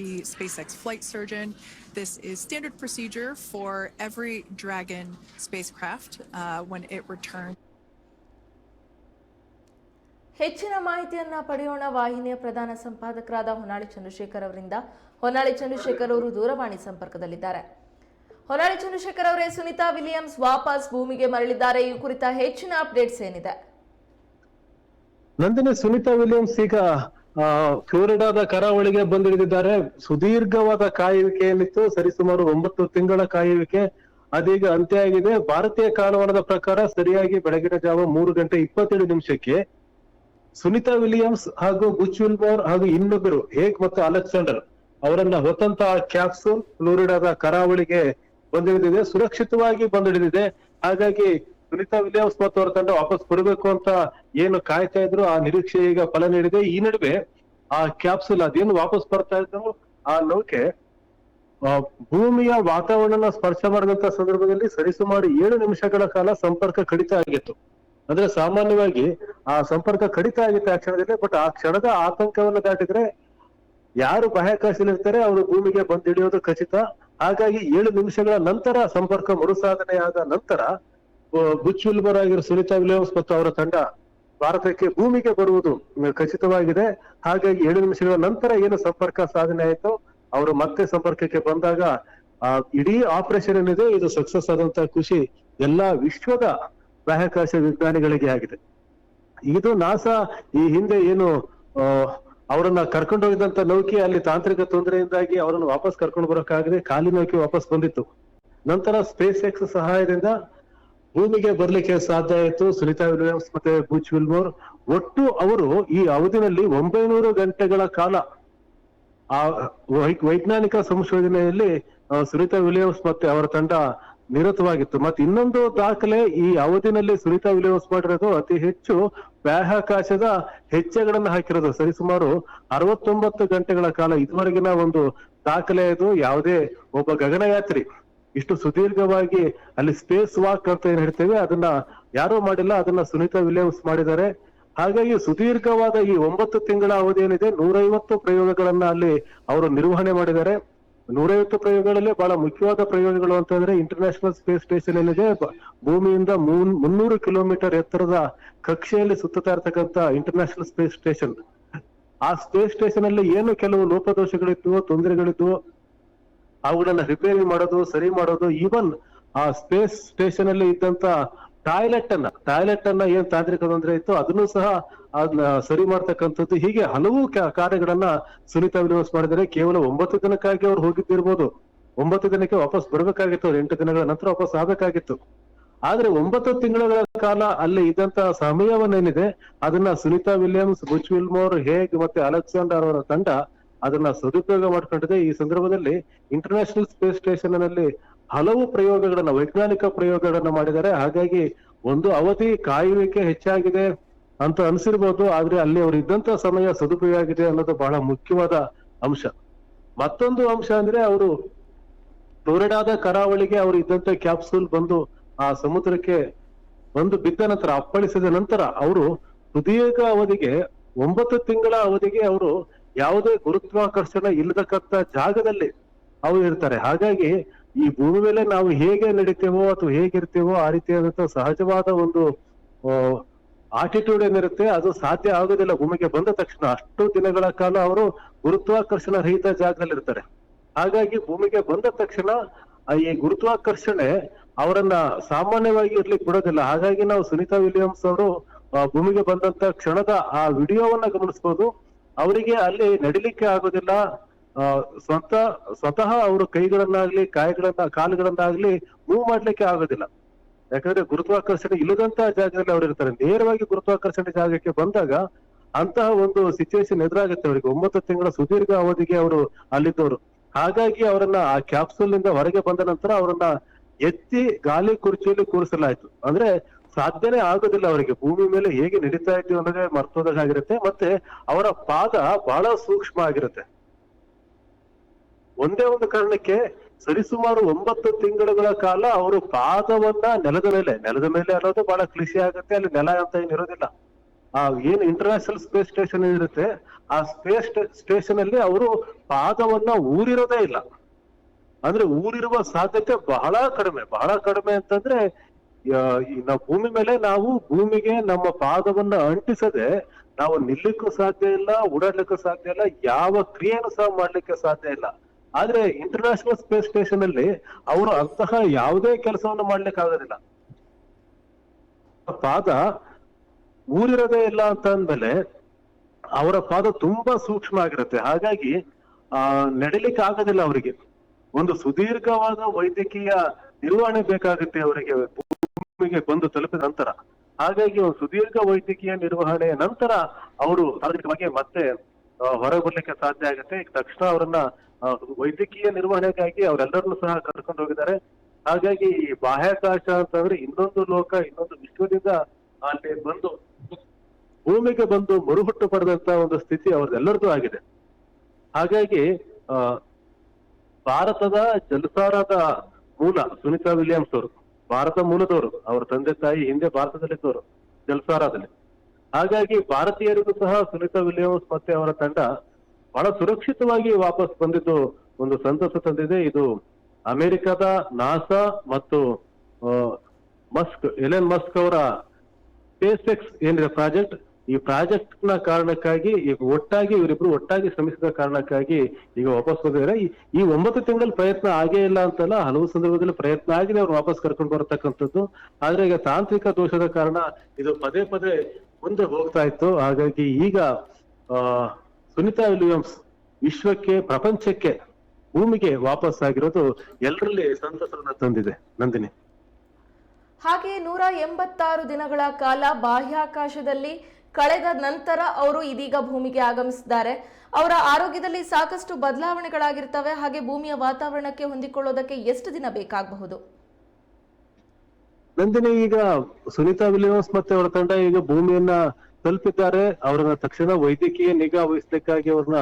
the SpaceX flight surgeon. This is standard procedure for every Dragon spacecraft uh, when it returns. ಹೆಚ್ಚಿನ ಮಾಹಿತಿಯನ್ನ ಪಡೆಯೋಣ. ವಾಹಿನಿಯ ಪ್ರಧಾನ ಸಂಪಾದಕರಾದ ಹೊನ್ನಾಳಿ ಚಂದ್ರಶೇಖರ್ ಅವರಿಂದ. ಹೊನ್ನಾಳಿ ಚಂದ್ರಶೇಖರ್ ಅವರು ದೂರವಾಣಿ ಸಂಪರ್ಕದಲ್ಲಿದ್ದಾರೆ. ಹೊನ್ನಾಳಿ ಚಂದ್ರಶೇಖರ್ ಅವರೇ ಸುನಿತಾ ವಿಲಿಯಮ್ಸ್ ವಾಪಸ್ ಭೂಮಿಗೆ ಮರಳಿದ್ದಾರೆ. ಈ ಕುರಿತ ಹೆಚ್ಚಿನ ಅಪ್ಡೇಟ್ಸ್ ಏನಿದೆ? ನಂದಿನಿ ಸುನಿತಾ ವಿಲಿಯಮ್ಸ್ ಈಗ ಫ್ಲೋರಿಡಾದ ಕರಾವಳಿಗೆ ಬಂದಿಳಿದಿದ್ದಾರೆ. ಸುದೀರ್ಘವಾದ ಕಾಯುವಿಕೆಯಲ್ಲಿತ್ತು. ಸರಿಸುಮಾರು ಒಂಬತ್ತು ತಿಂಗಳ ಕಾಯುವಿಕೆ ಅದೀಗ ಅಂತ್ಯ ಆಗಿದೆ. ಭಾರತೀಯ ಕಾಲಮಾನದ ಪ್ರಕಾರ ಸರಿಯಾಗಿ ಬೆಳಗಿನ ಜಾವ ಮೂರು ಗಂಟೆ ಇಪ್ಪತ್ತೇಳು ನಿಮಿಷಕ್ಕೆ ಸುನಿತಾ ವಿಲಿಯಮ್ಸ್ ಹಾಗೂ ಬುಚ್ ಹಾಗೂ ಇನ್ನೊಬ್ಬರು ಹೇಗ್ ಮತ್ತು ಅಲೆಕ್ಸಾಂಡರ್ ಅವರನ್ನ ಹೊತ್ತಂತ ಕ್ಯಾಪ್ಸೂಲ್ ಫ್ಲೋರಿಡಾದ ಕರಾವಳಿಗೆ ಬಂದಿಳಿದಿದೆ. ಸುರಕ್ಷಿತವಾಗಿ ಬಂದಿಳಿದಿದೆ. ಹಾಗಾಗಿ ಸುನಿತಾ ವಿಲಿಯಮ್ಸ್ ಮತ್ತು ಅವರ ತಂಡ ವಾಪಸ್ ಬರಬೇಕು ಅಂತ ಏನು ಕಾಯ್ತಾ ಇದ್ರು, ಆ ನಿರೀಕ್ಷೆ ಈಗ ಫಲ ನೀಡಿದೆ. ಈ ನಡುವೆ ಆ ಕ್ಯಾಪ್ಸುಲ್ ಅದೇನು ವಾಪಸ್ ಬರ್ತಾ ಇದ್ರು ಆ ನೌಕೆ ಭೂಮಿಯ ವಾತಾವರಣ ಸ್ಪರ್ಶ ಮಾಡಿದಂತ ಸಂದರ್ಭದಲ್ಲಿ ಸರಿಸುಮಾರು ಏಳು ನಿಮಿಷಗಳ ಕಾಲ ಸಂಪರ್ಕ ಕಡಿತ ಆಗಿತ್ತು. ಅಂದ್ರೆ ಸಾಮಾನ್ಯವಾಗಿ ಆ ಸಂಪರ್ಕ ಕಡಿತ ಆಗಿತ್ತು ಆ ಕ್ಷಣದಲ್ಲಿ, ಬಟ್ ಆ ಕ್ಷಣದ ಆತಂಕವನ್ನು ದಾಟಿದ್ರೆ ಯಾರು ಬಾಹ್ಯಾಕಾಶದಲ್ಲಿ ಇರ್ತಾರೆ ಅವರು ಭೂಮಿಗೆ ಬಂದಿಡಿಯೋದು ಖಚಿತ. ಹಾಗಾಗಿ ಏಳು ನಿಮಿಷಗಳ ನಂತರ ಸಂಪರ್ಕ ಮರುಸಾಧನೆಯಾದ ನಂತರ ಆ, ಬುಚ್ ವಿಲ್ಬರ್ ಆಗಿರೋ ಸುನಿತಾ ವಿಲಿಯಮ್ಸ್ ಮತ್ತು ಅವರ ತಂಡ ಭಾರತಕ್ಕೆ ಭೂಮಿಗೆ ಬರುವುದು ಖಚಿತವಾಗಿದೆ. ಹಾಗಾಗಿ ಏಳು ನಿಮಿಷಗಳ ನಂತರ ಏನು ಸಂಪರ್ಕ ಸಾಧನೆ ಆಯಿತು ಅವರು ಮತ್ತೆ ಸಂಪರ್ಕಕ್ಕೆ ಬಂದಾಗ ಇಡೀ ಆಪರೇಷನ್ ಏನಿದೆ ಇದು ಸಕ್ಸಸ್ ಆದಂತ ಖುಷಿ. ಎಲ್ಲಾ ವಿಶ್ವದ ಬಾಹ್ಯಾಕಾಶ ವಿಜ್ಞಾನಿಗಳಿಗೆ ಆಗಿದೆ. ಇದು ನಾಸಾ ಈ ಹಿಂದೆ ಏನು ಅವರನ್ನ ಕರ್ಕೊಂಡು ಹೋಗಿದಂತ ನೌಕೆ ಅಲ್ಲಿ ತಾಂತ್ರಿಕ ತೊಂದರೆಯಿಂದಾಗಿ ಅವರನ್ನು ವಾಪಸ್ ಕರ್ಕೊಂಡು ಬರೋಕ್ಕಾಗದೆ ಖಾಲಿ ನೌಕೆ ವಾಪಸ್ ಬಂದಿತ್ತು. ನಂತರ ಸ್ಪೇಸ್ ಎಕ್ಸ್ ಸಹಾಯದಿಂದ ಭೂಮಿಗೆ ಬರ್ಲಿಕ್ಕೆ ಸಾಧ್ಯ ಆಯಿತು. ಸುನಿತಾ ವಿಲಿಯಮ್ಸ್ ಮತ್ತೆ ಬೂಚ್ ವಿಲ್ಮೋರ್. ಒಟ್ಟು ಅವರು ಈ ಅವಧಿನಲ್ಲಿ ಒಂಬೈನೂರು ಗಂಟೆಗಳ ಕಾಲ ಆ ವೈಜ್ಞಾನಿಕ ಸಂಶೋಧನೆಯಲ್ಲಿ ಸುನಿತಾ ವಿಲಿಯಮ್ಸ್ ಮತ್ತೆ ಅವರ ತಂಡ ನಿರತವಾಗಿತ್ತು. ಮತ್ತೆ ಇನ್ನೊಂದು ದಾಖಲೆ ಈ ಅವಧಿನಲ್ಲಿ ಸುನಿತಾ ವಿಲಿಯಮ್ಸ್ ಮಾಡಿರೋದು ಅತಿ ಹೆಚ್ಚು ಬಾಹ್ಯಾಕಾಶದ ಹೆಜ್ಜೆಗಳನ್ನ ಹಾಕಿರೋದು. ಸರಿಸುಮಾರು ಅರವತ್ತೊಂಬತ್ತು ಗಂಟೆಗಳ ಕಾಲ ಇದುವರೆಗಿನ ಒಂದು ದಾಖಲೆ ಇದು. ಯಾವುದೇ ಒಬ್ಬ ಗಗನಯಾತ್ರಿ ಇಷ್ಟು ಸುದೀರ್ಘವಾಗಿ ಅಲ್ಲಿ ಸ್ಪೇಸ್ ವಾಕ್ ಅಂತ ಏನ್ ಹೇಳ್ತೇವೆ, ಅದನ್ನ ಯಾರೂ ಮಾಡಿಲ್ಲ, ಅದನ್ನ ಸುನೀತಾ ವಿಲಿಯಮ್ಸ್ ಮಾಡಿದ್ದಾರೆ. ಹಾಗಾಗಿ ಸುದೀರ್ಘವಾದ ಈ ಒಂಬತ್ತು ತಿಂಗಳ ಅವಧಿ ಏನಿದೆ, ನೂರೈವತ್ತು ಪ್ರಯೋಗಗಳನ್ನ ಅಲ್ಲಿ ಅವರು ನಿರ್ವಹಣೆ ಮಾಡಿದ್ದಾರೆ. ನೂರೈವತ್ತು ಪ್ರಯೋಗಗಳಲ್ಲಿ ಬಹಳ ಮುಖ್ಯವಾದ ಪ್ರಯೋಗಗಳು ಅಂತಂದ್ರೆ ಇಂಟರ್ನ್ಯಾಷನಲ್ ಸ್ಪೇಸ್ ಸ್ಟೇಷನ್ ಏನಿದೆ ಭೂಮಿಯಿಂದ ಮೂನ್ ಮುನ್ನೂರು ಕಿಲೋಮೀಟರ್ ಎತ್ತರದ ಕಕ್ಷೆಯಲ್ಲಿ ಸುತ್ತತಾ ಇರ್ತಕ್ಕಂಥ ಇಂಟರ್ನ್ಯಾಷನಲ್ ಸ್ಪೇಸ್ ಸ್ಟೇಷನ್ ಆ ಸ್ಪೇಸ್ ಸ್ಟೇಷನ್ ಅಲ್ಲಿ ಏನು ಕೆಲವು ಲೋಪದೋಷಗಳಿದ್ವು, ತೊಂದರೆಗಳಿದ್ವು ಅವುಗಳನ್ನ ರಿಪೇರಿ ಮಾಡೋದು, ಸರಿ ಮಾಡೋದು ಈವನ್ ಆ ಸ್ಪೇಸ್ ಸ್ಟೇಷನ್ ಅಲ್ಲಿ ಇದ್ದಂತ ಟಾಯ್ಲೆಟ್ ಅನ್ನ ಟಾಯ್ಲೆಟ್ ಅನ್ನ ಏನ್ ತಾಂತ್ರಿಕ ತೊಂದರೆ ಇತ್ತು ಅದನ್ನು ಸಹ ಅದನ್ನ ಸರಿ ಮಾಡ್ತಕ್ಕಂಥದ್ದು. ಹೀಗೆ ಹಲವು ಕಾರ್ಯಗಳನ್ನ ಸುನೀತಾ ವಿಲಿಯಮ್ಸ್ ಮಾಡಿದರೆ ಕೇವಲ ಒಂಬತ್ತು ದಿನಕ್ಕಾಗಿ ಅವ್ರು ಹೋಗಿದ್ದಿರ್ಬೋದು. ಒಂಬತ್ತು ದಿನಕ್ಕೆ ವಾಪಸ್ ಬರ್ಬೇಕಾಗಿತ್ತು, ಅವ್ರು ಎಂಟು ದಿನಗಳ ನಂತರ ವಾಪಸ್ ಆಗ್ಬೇಕಾಗಿತ್ತು. ಆದ್ರೆ ಒಂಬತ್ತು ತಿಂಗಳ ಕಾಲ ಅಲ್ಲಿ ಇದ್ದಂತ ಸಮಯವನ್ನೇನಿದೆ, ಅದನ್ನ ಸುನೀತಾ ವಿಲಿಯಮ್ಸ್, ಬುಚ್ ವಿಲ್ಮೋರ್ ಹೇಗ್ ಮತ್ತೆ ಅಲೆಕ್ಸಾಂಡರ್ ಅವರ ತಂಡ ಅದನ್ನ ಸದುಪಯೋಗ ಮಾಡ್ಕೊಂಡಿದೆ. ಈ ಸಂದರ್ಭದಲ್ಲಿ ಇಂಟರ್ನ್ಯಾಷನಲ್ ಸ್ಪೇಸ್ ಸ್ಟೇಷನ್ನಲ್ಲಿ ಹಲವು ಪ್ರಯೋಗಗಳನ್ನ, ವೈಜ್ಞಾನಿಕ ಪ್ರಯೋಗಗಳನ್ನ ಮಾಡಿದ್ದಾರೆ. ಹಾಗಾಗಿ ಒಂದು ಅವಧಿ ಕಾಯುವಿಕೆ ಹೆಚ್ಚಾಗಿದೆ ಅಂತ ಅನ್ಸಿರ್ಬೋದು. ಆದ್ರೆ ಅಲ್ಲಿ ಅವ್ರು ಇದ್ದಂತ ಸಮಯ ಸದುಪಯೋಗ ಆಗಿದೆ ಅನ್ನೋದು ಬಹಳ ಮುಖ್ಯವಾದ ಅಂಶ. ಮತ್ತೊಂದು ಅಂಶ ಅಂದ್ರೆ ಅವರು ಫ್ಲೋರಿಡಾದ ಕರಾವಳಿಗೆ ಅವರು ಇದ್ದಂತ ಕ್ಯಾಪ್ಸೂಲ್ ಬಂದು ಆ ಸಮುದ್ರಕ್ಕೆ ಬಂದು ಬಿದ್ದ ನಂತರ, ಅಪ್ಪಳಿಸಿದ ನಂತರ, ಅವರು ಸುದೀರ್ಘ ಅವಧಿಗೆ, ಒಂಬತ್ತು ತಿಂಗಳ ಅವಧಿಗೆ ಅವರು ಯಾವುದೇ ಗುರುತ್ವಾಕರ್ಷಣ ಇಲ್ಲದಕ್ಕಂತ ಜಾಗದಲ್ಲಿ ಅವರು ಇರ್ತಾರೆ. ಹಾಗಾಗಿ ಈ ಭೂಮಿ ಮೇಲೆ ನಾವು ಹೇಗೆ ನಡೀತೇವೋ ಅಥವಾ ಹೇಗಿರ್ತೇವೋ ಆ ರೀತಿಯಾದಂತ ಸಹಜವಾದ ಒಂದು ಆಟಿಟ್ಯೂಡ್ ಏನಿರುತ್ತೆ, ಅದು ಸಾಧ್ಯ ಆಗೋದಿಲ್ಲ. ಭೂಮಿಗೆ ಬಂದ ತಕ್ಷಣ ಅಷ್ಟು ದಿನಗಳ ಕಾಲ ಅವರು ಗುರುತ್ವಾಕರ್ಷಣ ರಹಿತ ಜಾಗದಲ್ಲಿ ಇರ್ತಾರೆ ಹಾಗಾಗಿ ಭೂಮಿಗೆ ಬಂದ ತಕ್ಷಣ ಈ ಗುರುತ್ವಾಕರ್ಷಣೆ ಅವರನ್ನ ಸಾಮಾನ್ಯವಾಗಿ ಇರ್ಲಿಕ್ಕೆ ಬಿಡೋದಿಲ್ಲ. ಹಾಗಾಗಿ ನಾವು ಸುನೀತಾ ವಿಲಿಯಮ್ಸ್ ಅವರು ಭೂಮಿಗೆ ಬಂದಂತ ಕ್ಷಣದ ಆ ವಿಡಿಯೋವನ್ನ ಗಮನಿಸಬಹುದು ಅವರಿಗೆ ಅಲ್ಲಿ ನಡಿಲಿಕ್ಕೆ ಆಗೋದಿಲ್ಲ. ಸ್ವಂತ, ಸ್ವತಃ ಅವರು ಕೈಗಳನ್ನಾಗ್ಲಿ, ಕಾಯಿಗಳನ್ನ, ಕಾಲುಗಳನ್ನಾಗ್ಲಿ ಮೂವ್ ಮಾಡ್ಲಿಕ್ಕೆ ಆಗೋದಿಲ್ಲ. ಯಾಕಂದ್ರೆ ಗುರುತ್ವಾಕರ್ಷಣೆ ಇಲ್ಲದಂತ ಜಾಗದಲ್ಲಿ ಅವ್ರು ಇರ್ತಾರೆ. ನೇರವಾಗಿ ಗುರುತ್ವಾಕರ್ಷಣೆ ಜಾಗಕ್ಕೆ ಬಂದಾಗ ಅಂತಹ ಒಂದು ಸಿಚುವೇಶನ್ ಎದುರಾಗುತ್ತೆ ಅವರಿಗೆ. ಒಂಬತ್ತು ತಿಂಗಳ ಸುದೀರ್ಘ ಅವಧಿಗೆ ಅವರು ಅಲ್ಲಿದ್ದವರು. ಹಾಗಾಗಿ ಅವರನ್ನ ಆ ಕ್ಯಾಪ್ಸೂಲ್ನಿಂದ ಹೊರಗೆ ಬಂದ ನಂತರ ಅವರನ್ನ ಎತ್ತಿ ಗಾಲಿ ಕುರ್ಚಿಯಲ್ಲಿ ಕೂರಿಸಲಾಯ್ತು. ಅಂದ್ರೆ ಸಾಧ್ಯನೇ ಆಗೋದಿಲ್ಲ ಅವರಿಗೆ. ಭೂಮಿ ಮೇಲೆ ಹೇಗೆ ನಡೀತಾ ಇದ್ದೀವಿ ಅನ್ನೋದೇ ಮರ್ತೋದಾಗಿರುತ್ತೆ ಮತ್ತೆ ಅವರ ಪಾದ ಬಹಳ ಸೂಕ್ಷ್ಮ ಆಗಿರುತ್ತೆ. ಒಂದೇ ಒಂದು ಕಾರಣಕ್ಕೆ ಸರಿಸುಮಾರು ಒಂಬತ್ತು ತಿಂಗಳುಗಳ ಕಾಲ ಅವರು ಪಾದವನ್ನ ನೆಲದ ಮೇಲೆ ನೆಲದ ಮೇಲೆ ಅನ್ನೋದು ಬಹಳ ಕೃಷಿ ಆಗುತ್ತೆ. ಅಲ್ಲಿ ನೆಲ ಅಂತ ಏನಿರೋದಿಲ್ಲ ಆ ಏನ್ ಇಂಟರ್ನ್ಯಾಷನಲ್ ಸ್ಪೇಸ್ ಸ್ಟೇಷನ್ ಇರುತ್ತೆ, ಆ ಸ್ಪೇಸ್ ಸ್ಟೇಷನ್ ಅಲ್ಲಿ ಅವರು ಪಾದವನ್ನ ಊರಿರೋದೇ ಇಲ್ಲ. ಅಂದ್ರೆ ಊರಿರುವ ಸಾಧ್ಯತೆ ಬಹಳ ಕಡಿಮೆ. ಬಹಳ ಕಡಿಮೆ ಅಂತಂದ್ರೆ ನಾವು ಭೂಮಿ ಮೇಲೆ ನಾವು ಭೂಮಿಗೆ ನಮ್ಮ ಪಾದವನ್ನ ಅಂಟಿಸದೆ ನಾವು ನಿಲ್ಲಕ್ಕೂ ಸಾಧ್ಯ ಇಲ್ಲ, ಓಡಾಡ್ಲಿಕ್ಕೂ ಸಾಧ್ಯ ಇಲ್ಲ, ಯಾವ ಕ್ರಿಯೆನೂ ಸಹ ಮಾಡ್ಲಿಕ್ಕೆ ಸಾಧ್ಯ ಇಲ್ಲ. ಆದ್ರೆ ಇಂಟರ್ನ್ಯಾಷನಲ್ ಸ್ಪೇಸ್ ಸ್ಟೇಷನ್ ಅಲ್ಲಿ ಅವರು ಅಂತಹ ಯಾವುದೇ ಕೆಲಸವನ್ನು ಮಾಡ್ಲಿಕ್ಕೆ ಆಗೋದಿಲ್ಲ. ಪಾದ ಊರಿರೋದೇ ಇಲ್ಲ ಅಂತ ಅಂದ್ಮೇಲೆ ಅವರ ಪಾದ ತುಂಬಾ ಸೂಕ್ಷ್ಮ ಆಗಿರುತ್ತೆ. ಹಾಗಾಗಿ, ಆ, ನಡಿಲಿಕ್ಕೆ ಆಗೋದಿಲ್ಲ ಅವರಿಗೆ. ಒಂದು ಸುದೀರ್ಘವಾದ ವೈದ್ಯಕೀಯ ನಿರ್ವಹಣೆ ಬೇಕಾಗುತ್ತೆ ಅವರಿಗೆ. ಭೂಮಿಗೆ ಬಂದು ತಲುಪಿದ ನಂತರ, ಹಾಗಾಗಿ ಸುದೀರ್ಘ ವೈದ್ಯಕೀಯ ನಿರ್ವಹಣೆಯ ನಂತರ ಅವರು ಸಾರ್ವಜನಿಕವಾಗಿ ಮತ್ತೆ ಹೊರಗೆ ಬರ್ಲಿಕ್ಕೆ ಸಾಧ್ಯ ಆಗುತ್ತೆ. ತಕ್ಷಣ ಅವರನ್ನ ವೈದ್ಯಕೀಯ ನಿರ್ವಹಣೆಗಾಗಿ ಅವರೆಲ್ಲರನ್ನು ಸಹ ಕರ್ಕೊಂಡು ಹೋಗಿದ್ದಾರೆ. ಹಾಗಾಗಿ ಈ ಬಾಹ್ಯಾಕಾಶ ಅಂತಂದ್ರೆ ಇನ್ನೊಂದು ಲೋಕ, ಇನ್ನೊಂದು ವಿಶ್ವದಿಂದ ಅಲ್ಲಿ ಬಂದು, ಭೂಮಿಗೆ ಬಂದು ಮರುಹುಟ್ಟು ಪಡೆದಂತ ಒಂದು ಸ್ಥಿತಿ ಅವ್ರದ್ದೆಲ್ಲರದ್ದು ಆಗಿದೆ. ಹಾಗಾಗಿ ಭಾರತದ ಜಲಸಾರದ ಮೂಲ ಸುನಿತಾ ವಿಲಿಯಮ್ಸ್ ಅವರು ಭಾರತ ಮೂಲದವರು, ಅವರ ತಂದೆ ತಾಯಿ ಹಿಂದೆ ಭಾರತದಲ್ಲಿದ್ದವರು ಜಲ್ಸಾರಾದಲ್ಲಿ. ಹಾಗಾಗಿ ಭಾರತೀಯರಿಗೂ ಸಹ ಸುನಿತಾ ವಿಲಿಯಮ್ಸ್ ಮತ್ತೆ ಅವರ ತಂಡ ಬಹಳ ಸುರಕ್ಷಿತವಾಗಿ ವಾಪಸ್ ಬಂದಿದ್ದು ಒಂದು ಸಂತಸ ತಂದಿದೆ. ಇದು ಅಮೆರಿಕದ ನಾಸಾ ಮತ್ತು ಮಸ್ಕ್, ಎಲೆನ್ ಮಸ್ಕ್ ಅವರ ಸ್ಪೇಸ್ ಎಕ್ಸ್ ಏನಿದೆ, ಪ್ರಾಜೆಕ್ಟ್ ಈ ಪ್ರಾಜೆಕ್ಟ್ನ ಕಾರಣಕ್ಕಾಗಿ, ಈಗ ಒಟ್ಟಾಗಿ ಇವರಿಬ್ರು ಒಟ್ಟಾಗಿ ಶ್ರಮಿಸಿದ ಕಾರಣಕ್ಕಾಗಿ ಈಗ ವಾಪಸ್ ಬಂದಿದ್ದಾರೆ. ಈ- ಒಂಬತ್ತು ತಿಂಗಳಲ್ಲಿ ಪ್ರಯತ್ನ ಆಗೇ ಇಲ್ಲ ಅಂತಲ್ಲ, ಹಲವು ಸಂದರ್ಭದಲ್ಲಿ ಪ್ರಯತ್ನ ಆಗಿದೆ ಅವ್ರು ವಾಪಸ್ ಕರ್ಕೊಂಡು ಬರತಕ್ಕಂಥದ್ದು. ಆದ್ರೆ ಈಗ ತಾಂತ್ರಿಕ ದೋಷದ ಕಾರಣ ಇದು ಪದೇ ಪದೇ ಮುಂದೆ ಹೋಗ್ತಾ ಇತ್ತು. ಹಾಗಾಗಿ ಈಗ, ಆ, ಸುನಿತಾ ವಿಲಿಯಮ್ಸ್ ವಿಶ್ವಕ್ಕೆ, ಪ್ರಪಂಚಕ್ಕೆ ಭೂಮಿಗೆ ವಾಪಸ್ ಆಗಿರೋದು ಎಲ್ಲರಲ್ಲಿ ಸಂತಸವನ್ನ ತಂದಿದೆ. ನಂದಿನಿ. ಹಾಗೆ ನೂರ ಎಂಬತ್ತಾರು ದಿನಗಳ ಕಾಲ ಬಾಹ್ಯಾಕಾಶದಲ್ಲಿ ಕಳೆದ ನಂತರ ಅವರು ಇದೀಗ ಭೂಮಿಗೆ ಆಗಮಿಸಿದ್ದಾರೆ. ಅವರ ಆರೋಗ್ಯದಲ್ಲಿ ಸಾಕಷ್ಟು ಬದಲಾವಣೆಗಳಾಗಿರ್ತವೆ. ಹಾಗೆ ಭೂಮಿಯ ವಾತಾವರಣಕ್ಕೆ ಹೊಂದಿಕೊಳ್ಳೋದಕ್ಕೆ ಎಷ್ಟು ದಿನ ಬೇಕಾಗಬಹುದು? ನಂದಿನಿ ಈಗ ಸುನೀತಾ ವಿಲಿಯಮ್ಸ್ ಮತ್ತೆ ಅವರ ತಂಡ ಈಗ ಭೂಮಿಯನ್ನ ತಲುಪಿದ್ದಾರೆ. ಅವರನ್ನ ತಕ್ಷಣ ವೈದ್ಯಕೀಯ ನಿಗಾ ವಹಿಸ್ಲಿಕ್ಕಾಗಿ ಅವ್ರನ್ನ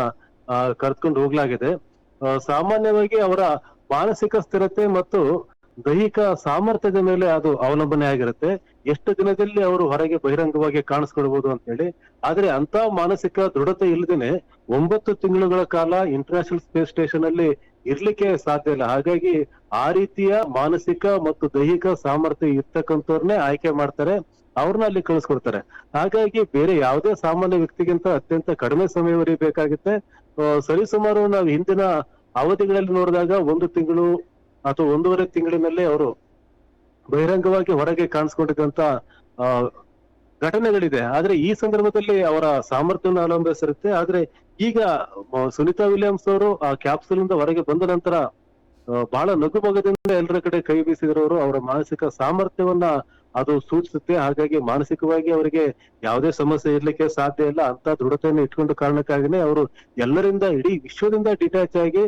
ಆ, ಕರ್ಕೊಂಡು ಹೋಗ್ಲಾಗಿದೆ. ಸಾಮಾನ್ಯವಾಗಿ ಅವರ ಮಾನಸಿಕ ಸ್ಥಿರತೆ ಮತ್ತು ದೈಹಿಕ ಸಾಮರ್ಥ್ಯದ ಮೇಲೆ ಅದು ಅವಲಂಬನೆ ಆಗಿರುತ್ತೆ. ಎಷ್ಟು ದಿನದಲ್ಲಿ ಅವರು ಹೊರಗೆ ಬಹಿರಂಗವಾಗಿ ಕಾಣಿಸ್ಕೊಳ್ಬಹುದು ಅಂತ ಹೇಳಿ. ಆದ್ರೆ ಅಂತ ಮಾನಸಿಕ ದೃಢತೆ ಇಲ್ಲದೇನೆ ಒಂಬತ್ತು ತಿಂಗಳುಗಳ ಕಾಲ ಇಂಟರ್ನ್ಯಾಷನಲ್ ಸ್ಪೇಸ್ ಸ್ಟೇಷನ್ ಅಲ್ಲಿ ಇರ್ಲಿಕ್ಕೆ ಸಾಧ್ಯ ಇಲ್ಲ. ಹಾಗಾಗಿ ಆ ರೀತಿಯ ಮಾನಸಿಕ ಮತ್ತು ದೈಹಿಕ ಸಾಮರ್ಥ್ಯ ಇರ್ತಕ್ಕಂಥವ್ರನ್ನೇ ಆಯ್ಕೆ ಮಾಡ್ತಾರೆ ಅವ್ರನ್ನ ಅಲ್ಲಿ ಕಳಿಸ್ಕೊಡ್ತಾರೆ. ಹಾಗಾಗಿ ಬೇರೆ ಯಾವುದೇ ಸಾಮಾನ್ಯ ವ್ಯಕ್ತಿಗಿಂತ ಅತ್ಯಂತ ಕಡಿಮೆ ಸಮಯವರೆಗೆ ಬೇಕಾಗುತ್ತೆ ಸರಿಸುಮಾರು ನಾವು ಹಿಂದಿನ ಅವಧಿಗಳಲ್ಲಿ ನೋಡಿದಾಗ ಒಂದು ತಿಂಗಳು ಅಥವಾ ಒಂದೂವರೆ ತಿಂಗಳಿನಲ್ಲೇ ಅವರು ಬಹಿರಂಗವಾಗಿ ಹೊರಗೆ ಕಾಣಿಸ್ಕೊಂಡಿದ್ದಂತ ಘಟನೆಗಳಿದೆ. ಆದ್ರೆ ಈ ಸಂದರ್ಭದಲ್ಲಿ ಅವರ ಸಾಮರ್ಥ್ಯವನ್ನು ಅವಲಂಬಿಸಿರುತ್ತೆ. ಆದ್ರೆ ಈಗ ಸುನಿತಾ ವಿಲಿಯಮ್ಸ್ ಅವರು ಆ ಕ್ಯಾಪ್ಸೂಲ್ ಇಂದ ಹೊರಗೆ ಬಂದ ನಂತರ ಬಹಳ ಬಹಳ ನಗುಮೊಗದಿಂದ ಎಲ್ಲರ ಕಡೆ ಕೈ ಬೀಸಿದರವರು ಅವರ ಮಾನಸಿಕ ಸಾಮರ್ಥ್ಯವನ್ನ ಅದು ಸೂಚಿಸುತ್ತೆ. ಹಾಗಾಗಿ ಮಾನಸಿಕವಾಗಿ ಅವರಿಗೆ ಯಾವುದೇ ಸಮಸ್ಯೆ ಇರ್ಲಿಕ್ಕೆ ಸಾಧ್ಯ ಇಲ್ಲ. ಅಂತ ದೃಢತೆಯನ್ನು ಇಟ್ಕೊಂಡ ಕಾರಣಕ್ಕಾಗಿನೇ ಅವರು ಎಲ್ಲರಿಂದ, ಇಡೀ ವಿಶ್ವದಿಂದ ಡಿಟ್ಯಾಚ್ ಆಗಿ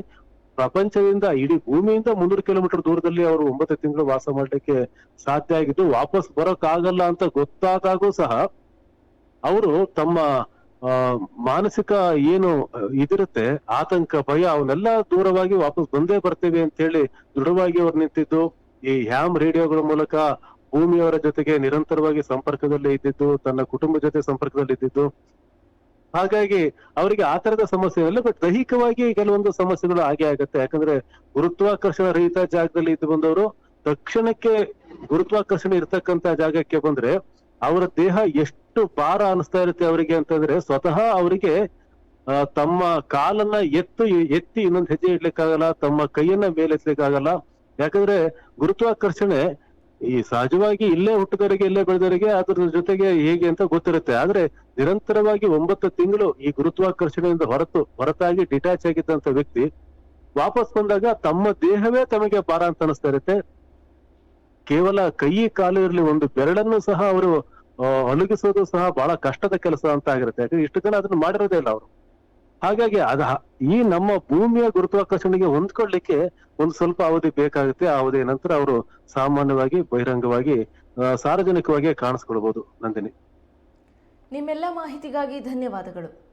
ಪ್ರಪಂಚದಿಂದ ಇಡೀ ಭೂಮಿಯಿಂದ ಮುನ್ನೂರು ಕಿಲೋಮೀಟರ್ ದೂರದಲ್ಲಿ ಅವರು ಒಂಬತ್ತು ತಿಂಗಳು ವಾಸ ಮಾಡಲಿಕ್ಕೆ ಸಾಧ್ಯ ಆಗಿದ್ದು ವಾಪಸ್ ಬರೋಕ್ಕಾಗಲ್ಲ ಅಂತ ಗೊತ್ತಾದಾಗೂ ಸಹ ಅವರು ತಮ್ಮ ಮಾನಸಿಕ ಏನು ಇದಿರುತ್ತೆ, ಆತಂಕ, ಭಯ, ಅವನ್ನೆಲ್ಲ ದೂರವಾಗಿ ವಾಪಸ್ ಬಂದೇ ಬರ್ತೇವೆ ಅಂತ ಹೇಳಿ ದೃಢವಾಗಿ ಅವ್ರು ನಿಂತಿದ್ದು. ಈ ಹ್ಯಾಮ್ ರೇಡಿಯೋಗಳ ಮೂಲಕ ಭೂಮಿಯವರ ಜೊತೆಗೆ ನಿರಂತರವಾಗಿ ಸಂಪರ್ಕದಲ್ಲಿ ಇದ್ದಿದ್ದು, ತನ್ನ ಕುಟುಂಬ ಜೊತೆ ಸಂಪರ್ಕದಲ್ಲಿ ಇದ್ದಿದ್ದು ಹಾಗಾಗಿ ಅವರಿಗೆ ಆ ತರದ ಸಮಸ್ಯೆ ಇಲ್ಲ ಬಟ್ ದೈಹಿಕವಾಗಿ ಕೆಲವೊಂದು ಸಮಸ್ಯೆಗಳು ಹಾಗೆ ಆಗುತ್ತೆ. ಯಾಕಂದ್ರೆ ಗುರುತ್ವಾಕರ್ಷಣ ರಹಿತ ಜಾಗದಲ್ಲಿ ಇದ್ದು ಬಂದವರು, ತಕ್ಷಣಕ್ಕೆ ಗುರುತ್ವಾಕರ್ಷಣೆ ಇರ್ತಕ್ಕಂತ ಜಾಗಕ್ಕೆ ಬಂದ್ರೆ ಅವರ ದೇಹ ಎಷ್ಟು ಭಾರ ಅನಿಸ್ತಾ ಇರುತ್ತೆ ಅವರಿಗೆ ಅಂತಂದ್ರೆ ಸ್ವತಃ ಅವರಿಗೆ ತಮ್ಮ ಕಾಲನ್ನ ಎತ್ತು, ಎತ್ತಿ ಇನ್ನೊಂದು ಹೆಜ್ಜೆ ಇಡ್ಲಿಕ್ಕಾಗಲ್ಲ, ತಮ್ಮ ಕೈಯನ್ನ ಮೇಲೆತ್ತಲಿಕ್ಕಾಗಲ್ಲ ಯಾಕಂದ್ರೆ ಗುರುತ್ವಾಕರ್ಷಣೆ ಈ ಸಹಜವಾಗಿ ಇಲ್ಲೇ ಹುಟ್ಟಿದವರಿಗೆ, ಇಲ್ಲೇ ಬೆಳೆದವರಿಗೆ ಅದ್ರ ಜೊತೆಗೆ ಹೇಗೆ ಅಂತ ಗೊತ್ತಿರುತ್ತೆ. ಆದ್ರೆ ನಿರಂತರವಾಗಿ ಒಂಬತ್ತು ತಿಂಗಳು ಈ ಗುರುತ್ವಾಕರ್ಷಣೆಯಿಂದ ಹೊರತು, ಹೊರತಾಗಿ ಡಿಟ್ಯಾಚ್ ಆಗಿದ್ದಂತ ವ್ಯಕ್ತಿ ವಾಪಸ್ ಬಂದಾಗ ತಮ್ಮ ದೇಹವೇ ತಮಗೆ ಭಾರ ಅಂತ ಅನಿಸ್ತಾ ಇರುತ್ತೆ. ಕೇವಲ ಕೈ, ಕಾಲು ಇರಲಿ, ಒಂದು ಬೆರಳನ್ನು ಸಹ ಅವರು ಅಹ್ ಅಲುಗಿಸೋದು ಸಹ ಬಹಳ ಕಷ್ಟದ ಕೆಲಸ ಅಂತ ಆಗಿರುತ್ತೆ. ಯಾಕಂದ್ರೆ ಇಷ್ಟು ಜನ ಅದನ್ನ ಮಾಡಿರೋದೇ ಇಲ್ಲ ಅವರು. ಹಾಗಾಗಿ ಅದ ಈ ನಮ್ಮ ಭೂಮಿಯ ಗುರುತ್ವಾಕರ್ಷಣೆಗೆ ಹೊಂದ್ಕೊಳ್ಳಿಕ್ಕೆ ಒಂದು ಸ್ವಲ್ಪ ಅವಧಿ ಬೇಕಾಗುತ್ತೆ. ಆ ಅವಧಿಯ ನಂತರ ಅವರು ಸಾಮಾನ್ಯವಾಗಿ, ಬಹಿರಂಗವಾಗಿ ಸಾರ್ವಜನಿಕವಾಗಿ ಕಾಣಿಸ್ಕೊಳ್ಬಹುದು ನಂದಿನಿ. ನಿಮ್ಮೆಲ್ಲ ಮಾಹಿತಿಗಾಗಿ ಧನ್ಯವಾದಗಳು.